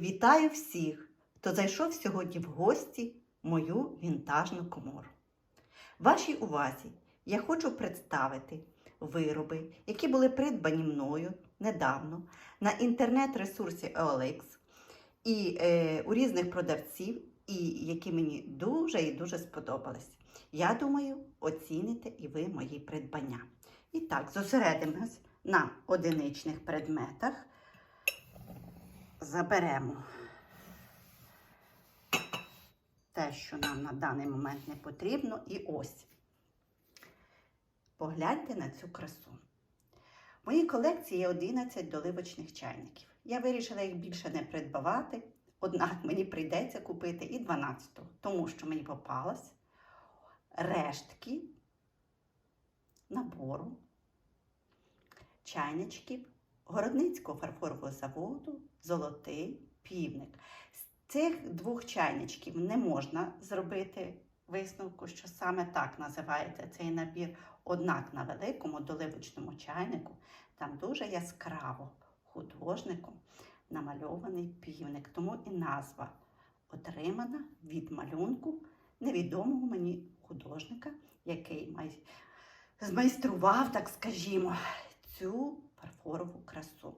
Вітаю всіх, хто зайшов сьогодні в гості в мою вінтажну комору. Вашій увазі я хочу представити вироби, які були придбані мною недавно на інтернет-ресурсі OLX і е, у різних продавців, і які мені дуже і дуже сподобались. Я думаю, оціните і ви мої придбання. І так, зосередимось на одиничних предметах. Заберемо те, що нам на даний момент не потрібно, і ось. Погляньте на цю красу. В моїй колекції є 11 доливочних чайників. Я вирішила їх більше не придбавати, однак мені прийдеться купити і 12, тому що мені попалась рештки набору чайничків Городницького фарфорового заводу Золотий півник. З цих двох чайничків не можна зробити висновку, що саме так називається цей набір. Однак на великому доливочному чайнику там дуже яскраво художником намальований півник. Тому і назва отримана від малюнку невідомого мені художника, який май... змайстрував, так скажімо, цю фарфорову красу.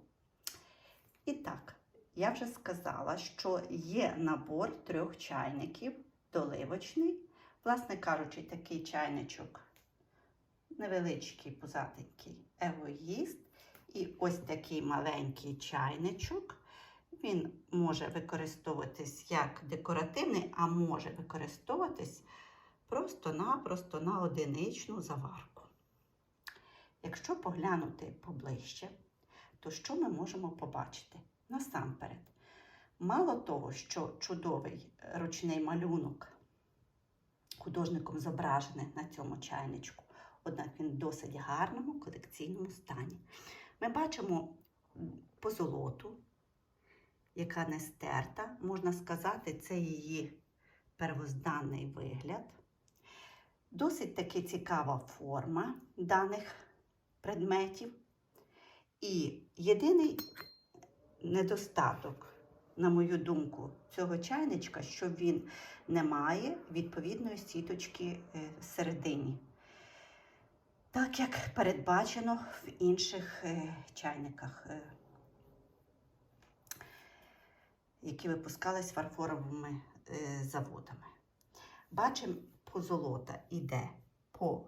І так, я вже сказала, що є набор трьох чайників, доливочний, власне кажучи, такий чайничок, невеличкий, пузатенький егоїст. І ось такий маленький чайничок. Він може використовуватись як декоративний, а може використовуватись просто-напросто на одиничну заварку. Якщо поглянути поближче, то що ми можемо побачити? Насамперед, мало того, що чудовий ручний малюнок художником зображений на цьому чайничку, однак він в досить гарному колекційному стані. Ми бачимо позолоту, яка не стерта, можна сказати, це її первозданний вигляд. Досить таки цікава форма даних предметів. І єдиний недостаток, на мою думку, цього чайничка, що він не має відповідної сіточки е, всередині. Так як передбачено в інших е, чайниках, е, які випускались фарфоровими заводами. Бачимо, позолота йде по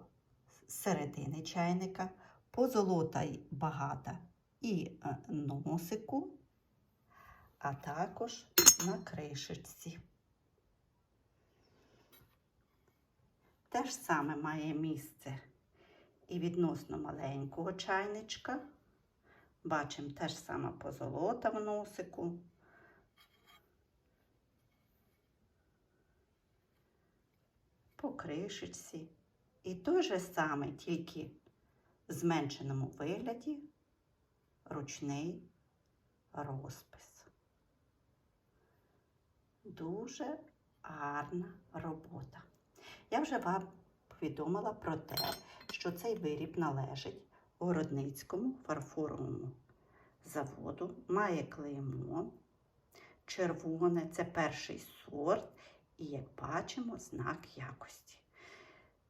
середини чайника, позолота багата і е, носику, а також на кришечці. Те ж саме має місце і відносно маленького чайничка. Бачимо те ж саме позолота в носику. По кришечці. І той же саме, тільки зменшеному вигляді ручний розпис. Дуже гарна робота. Я вже вам повідомила про те, що цей виріб належить Городницькому фарфоровому заводу, має клеймо червоне, це перший сорт, і, як бачимо, знак якості.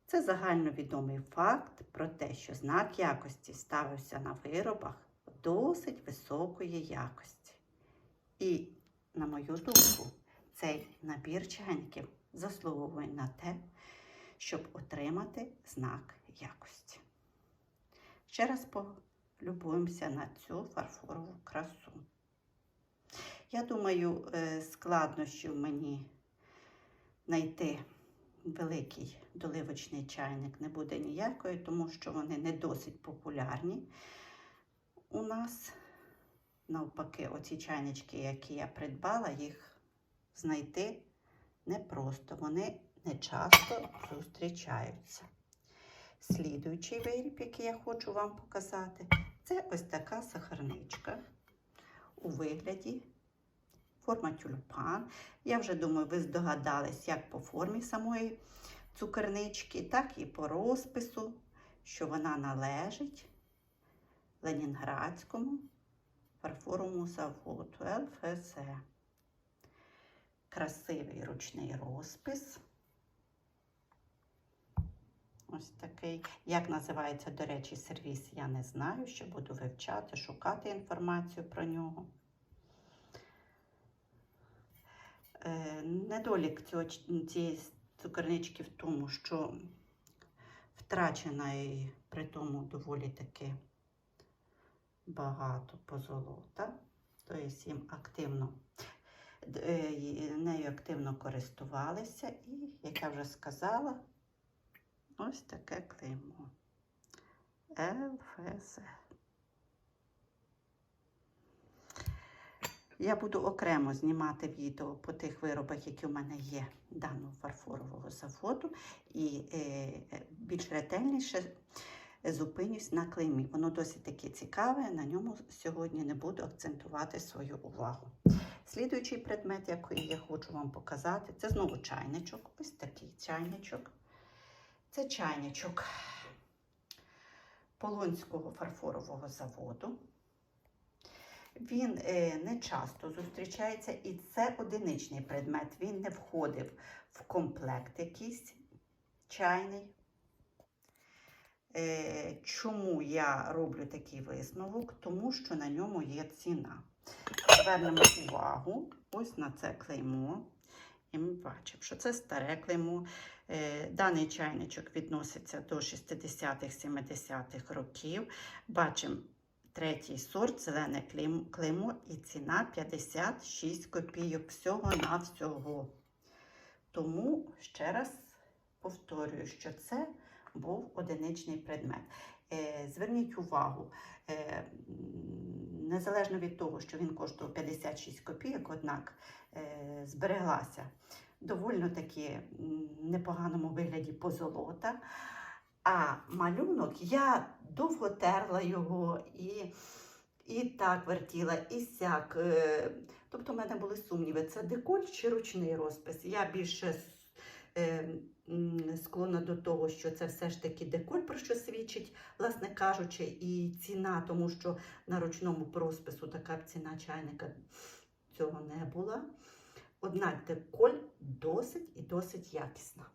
Це загальновідомий факт про те, що знак якості ставився на виробах досить високої якості. І, на мою думку, цей набір чайників заслуговує на те, щоб отримати знак якості. Ще раз полюбуємося на цю фарфорову красу. Я думаю, е, складнощів мені знайти великий доливочний чайник не буде ніякої, тому що вони не досить популярні у нас. Навпаки, оці чайнички, які я придбала, їх знайти непросто. Вони не часто зустрічаються. Слідуючий виріб, який я хочу вам показати, це ось така сахарничка у вигляді форма тюльпан. Я вже думаю, ви здогадались, як по формі самої цукернички, так і по розпису, що вона належить Ленінградському фарфоровому заводу ЛФЗ. красивий ручний розпис. Ось такий. Як називається, до речі, сервіс, я не знаю. Ще буду вивчати, шукати інформацію про нього. Е, Недолік цього, цієї цукернички в тому, що втрачена і при тому доволі таки багато позолота. Тобто їм активно е, нею активно користувалися, і, як я вже сказала, ось таке клеймо. ЛФЗ. Я буду окремо знімати відео по тих виробах, які у мене є даного фарфорового заводу, і е, більш ретельніше зупинюсь на клеймі. Воно досить таки цікаве, на ньому сьогодні не буду акцентувати свою увагу. Слідуючий предмет, який я хочу вам показати, це знову чайничок. Ось такий чайничок. Це чайничок Полонського фарфорового заводу. Він е, не часто зустрічається, і це одиничний предмет. Він не входив в комплект якийсь чайний. Е, чому я роблю такий висновок? Тому що на ньому є ціна. Звернемо увагу ось на це клеймо. І ми бачимо, що це старе клеймо. Е, Даний чайничок відноситься до 60-х-70-х років. Бачимо третій сорт, зелене клейм- клеймо і ціна 56 копійок всього на всього. Тому ще раз повторюю, що це був одиничний предмет. Е, Зверніть увагу, е, незалежно від того, що він коштував 56 копійок, однак е, збереглася доволі таки непоганому вигляді позолота. А малюнок я довго терла його і, і так вертіла, і сяк. Е, Тобто в мене були сумніви, це деколь чи ручний розпис. Я більше е, склонна до того, що це все ж таки деколь, про що свідчить, власне кажучи, і ціна, тому що на ручному розпису така б ціна чайника цього не була. Однак деколь досить і досить якісна.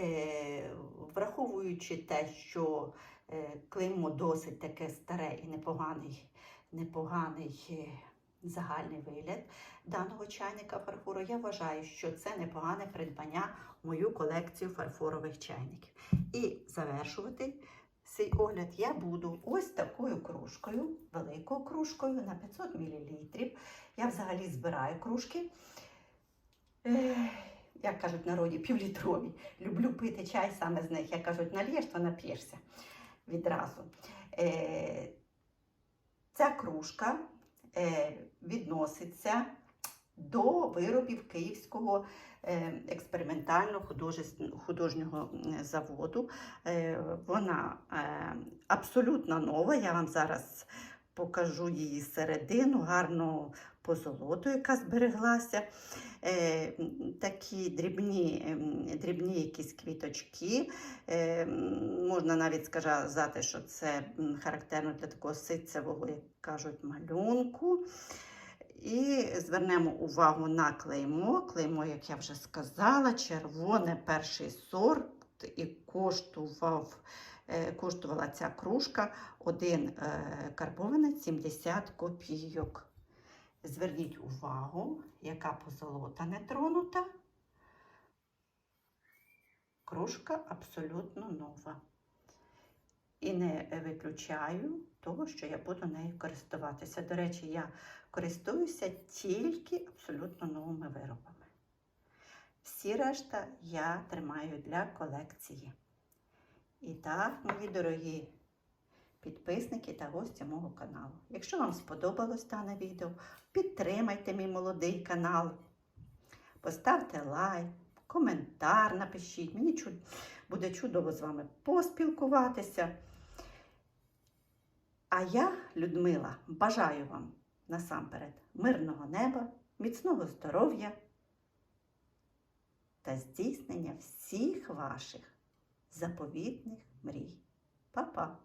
Е, враховуючи те, що е, клеймо досить таке старе і непоганий, непоганий е, загальний вигляд даного чайника фарфору, я вважаю, що це непогане придбання в мою колекцію фарфорових чайників. І завершувати цей огляд я буду ось такою кружкою, великою кружкою на 500 мл. Я взагалі збираю кружки. Як кажуть в народі, півлітрові. Люблю пити чай саме з них. Як кажуть, нальєш, то нап'єшся відразу. Е, ця кружка е, відноситься до виробів Київського е, експериментального художнього заводу. Вона абсолютно нова. Я вам зараз покажу її середину, гарну позолоту, яка збереглася. Е, такі дрібні, ем, дрібні якісь квіточки. Е, можна навіть сказати, що це характерно для такого ситцевого, як кажуть, малюнку. І звернемо увагу на клеймо. Клеймо, як я вже сказала, червоне перший сорт і коштував, е, коштувала ця кружка один е, карбованець 70 копійок. Зверніть увагу, яка позолота не тронута. Кружка абсолютно нова. І не виключаю того, що я буду нею користуватися. До речі, я користуюся тільки абсолютно новими виробами. Всі решта я тримаю для колекції. І так, мої дорогі підписники та гості мого каналу. Якщо вам сподобалось дане відео, підтримайте мій молодий канал, поставте лайк, коментар напишіть. Мені чу- буде чудово з вами поспілкуватися. А я, Людмила, бажаю вам насамперед мирного неба, міцного здоров'я та здійснення всіх ваших заповітних мрій. Па-па!